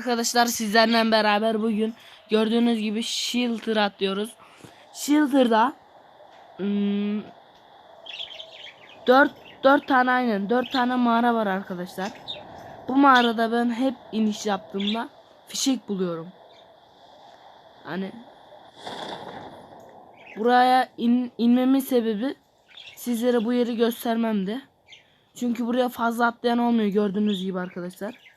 Arkadaşlar sizlerle beraber bugün gördüğünüz gibi Shelter atlıyoruz. Shelter'da hmm, 4 4 tane aynen 4 tane mağara var arkadaşlar. Bu mağarada ben hep iniş yaptığımda fişek buluyorum. Hani buraya in, inmemin sebebi sizlere bu yeri göstermemdi. Çünkü buraya fazla atlayan olmuyor gördüğünüz gibi arkadaşlar.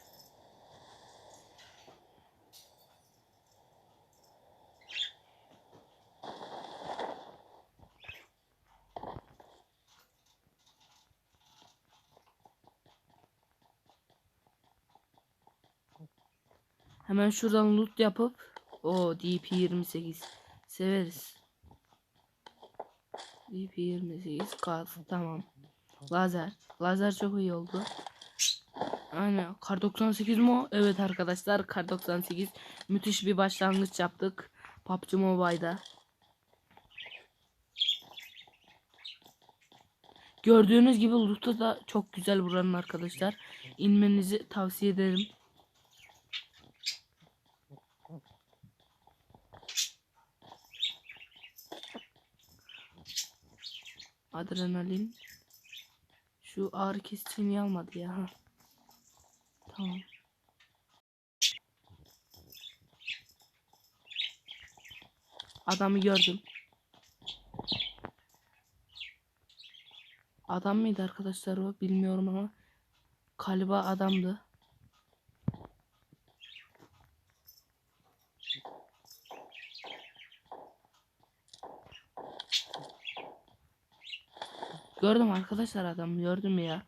Hemen şuradan loot yapıp o DP28 severiz. DP28 gaz tamam. Lazer. Lazer çok iyi oldu. Aynen. Kar 98 mi o? Evet arkadaşlar Kar 98. Müthiş bir başlangıç yaptık. PUBG Mobile'da. Gördüğünüz gibi loot'u da çok güzel buranın arkadaşlar. İnmenizi tavsiye ederim. Adrenalin. Şu ağrı kesicini almadı ya. Ha. Tamam. Adamı gördüm. Adam mıydı arkadaşlar o bilmiyorum ama galiba adamdı. Gördüm arkadaşlar adamı gördüm ya.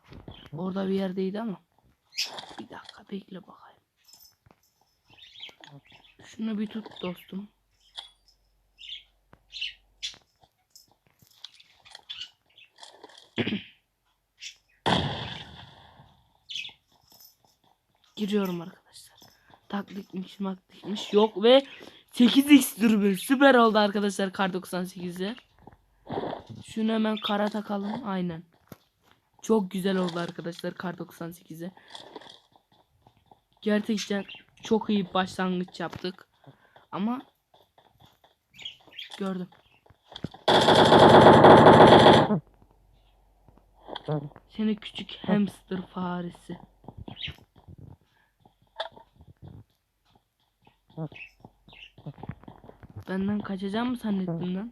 Orada bir yerdeydi ama. Bir dakika bekle bakayım. Şunu bir tut dostum. Giriyorum arkadaşlar. Taklikmiş maklikmiş yok ve 8x dürbün süper oldu arkadaşlar kar 98'e. Şunu hemen kara takalım. Aynen. Çok güzel oldu arkadaşlar kar 98'e. Gerçekten çok iyi başlangıç yaptık. Ama gördüm. Seni küçük hamster faresi. Benden kaçacağım mı zannettin lan?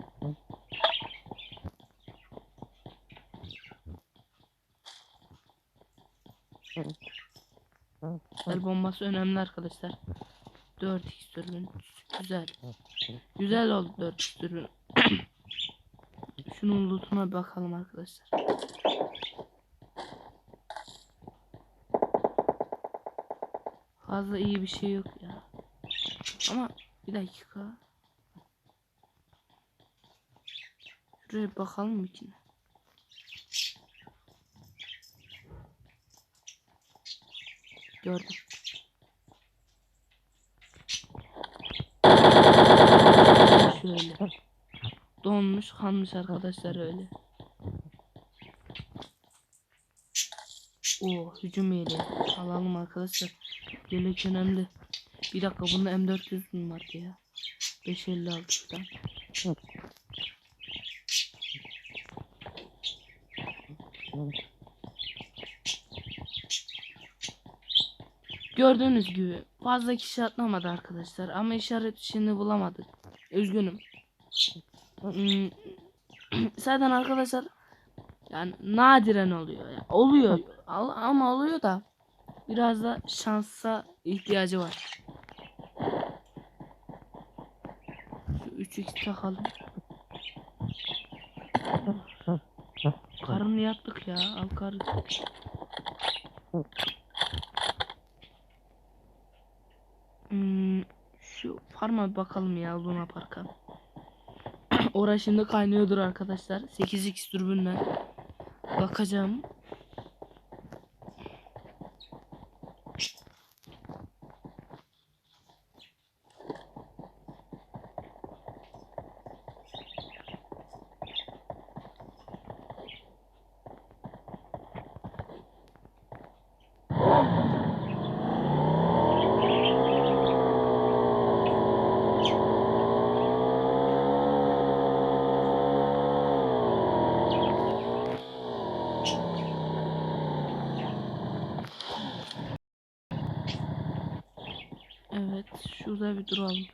El bombası önemli arkadaşlar. 4x dürbün. Güzel. Güzel oldu 4x dürbün. Şunun lootuna bakalım arkadaşlar. Fazla iyi bir şey yok ya. Ama bir dakika. Şuraya bakalım içine. Gördüm. Şöyle. Donmuş kalmış arkadaşlar öyle. O hücum yeleği. Alalım arkadaşlar. Yelek önemli. Bir dakika bunda M400 mü vardı ya? 556 falan. Gördüğünüz gibi fazla kişi atlamadı arkadaşlar ama işaret işini bulamadık. Üzgünüm. Hmm, Zaten arkadaşlar yani nadiren oluyor. Yani oluyor ama oluyor da biraz da şansa ihtiyacı var. Şu 3x takalım. Karını yaptık ya. Al karı. Hmm, şu farma bakalım ya Luna Park'a. Orası şimdi kaynıyordur arkadaşlar. 8x dürbünle bakacağım. Şurada bir duralım.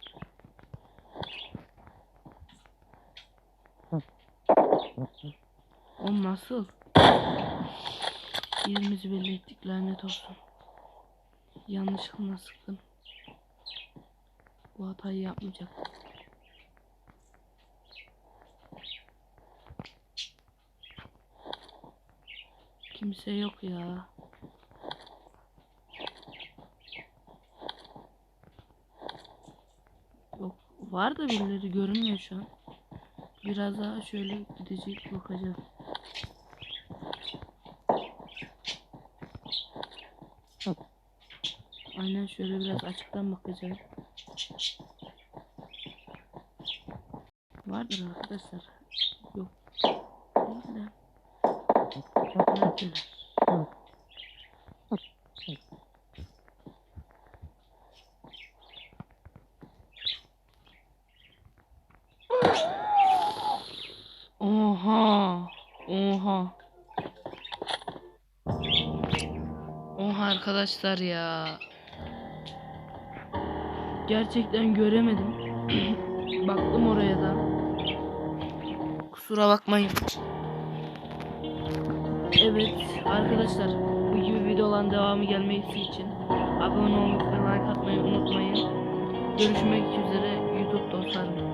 O nasıl? Yerimizi belli ettik lanet olsun. Yanlışlıkla sıktım. Bu hatayı yapmayacak. Kimse yok ya. Yok. Var da birileri görünmüyor şu an. Biraz daha şöyle gidecek bakacağız. Aynen şöyle biraz açıktan bakacağım. Vardır arkadaşlar. Yok. Değil de. Neredeler? Oha. Oha. Oha arkadaşlar ya. Gerçekten göremedim. Baktım oraya da. Kusura bakmayın. Evet arkadaşlar bu gibi videoların devamı gelmesi için abone olmayı ve like atmayı unutmayın. Görüşmek üzere YouTube dostlarım.